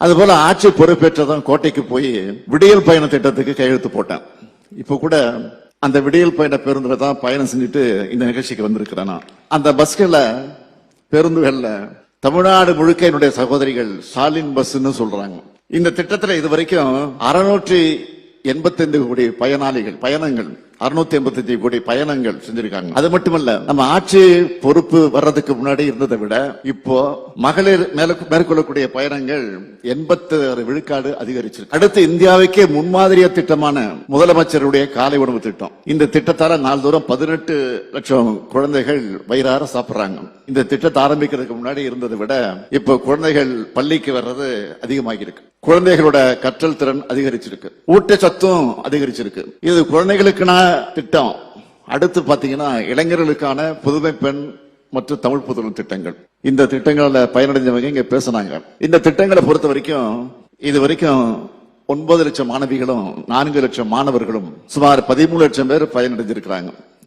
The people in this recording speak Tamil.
அதுபோல ஆட்சி பொறுப்பேற்றதும் கோட்டைக்கு போய் விடியல் பயண திட்டத்துக்கு கையெழுத்து போட்டேன் இப்ப கூட அந்த விடியல் பயண பேருந்துல தான் பயணம் செஞ்சுட்டு இந்த நிகழ்ச்சிக்கு வந்திருக்கிறேன் நான். அந்த பஸ்கள பேருந்துகள்ல தமிழ்நாடு முழுக்க என்னுடைய சகோதரிகள் ஸ்டாலின் பஸ்ன்னு சொல்றாங்க இந்த திட்டத்துல இது வரைக்கும் அறுநூற்றி எண்பத்தைந்து கோடி பயனாளிகள் பயணங்கள் அறுநூத்தி எண்பத்தஞ்சு கோடி பயணங்கள் செஞ்சிருக்காங்க. அது மட்டுமல்ல நம்ம ஆட்சி பொறுப்பு வர்றதுக்கு முன்னாடி இருந்ததை விட இப்போ மகளிர் மேல மேற்கொள்ளக்கூடிய பயணங்கள் எண்பத்தி விழுக்காடு அதிகரிச்சிருக்கு. அடுத்து இந்தியாவுக்கே முன்மாதிரிய திட்டமான முதலமைச்சருடைய காலை உணவு திட்டம். இந்த திட்டத்தால நாள்தோறும் பதினெட்டு லட்சம் குழந்தைகள் வயிறார சாப்பிடுறாங்க. இந்த திட்டத்தை ஆரம்பிக்கிறதுக்கு முன்னாடி இருந்ததை விட இப்போ குழந்தைகள் பள்ளிக்கு வர்றது அதிகமாகி இருக்கு குழந்தைகளோட கற்றல் திறன் அதிகரிச்சிருக்கு. ஊட்டச்சத்தும் அதிகரிச்சிருக்கு. இது குழந்தைகளுக்கான திட்டம். அடுத்து பாத்தீங்கன்னா இளைஞர்களுக்கான புதுமை பெண் மற்றும் தமிழ் புதுமை திட்டங்கள். இந்த திட்டங்கள்ல பயனடைஞ்சவங்க இங்க பேசுனாங்க. இந்த திட்டங்களை பொறுத்த வரைக்கும் இது வரைக்கும் ஒன்பது லட்சம் மாணவிகளும் நான்கு லட்சம் மாணவர்களும் சுமார் பதிமூணு லட்சம் பேர் பயனடைஞ்சிருக்கிறாங்க.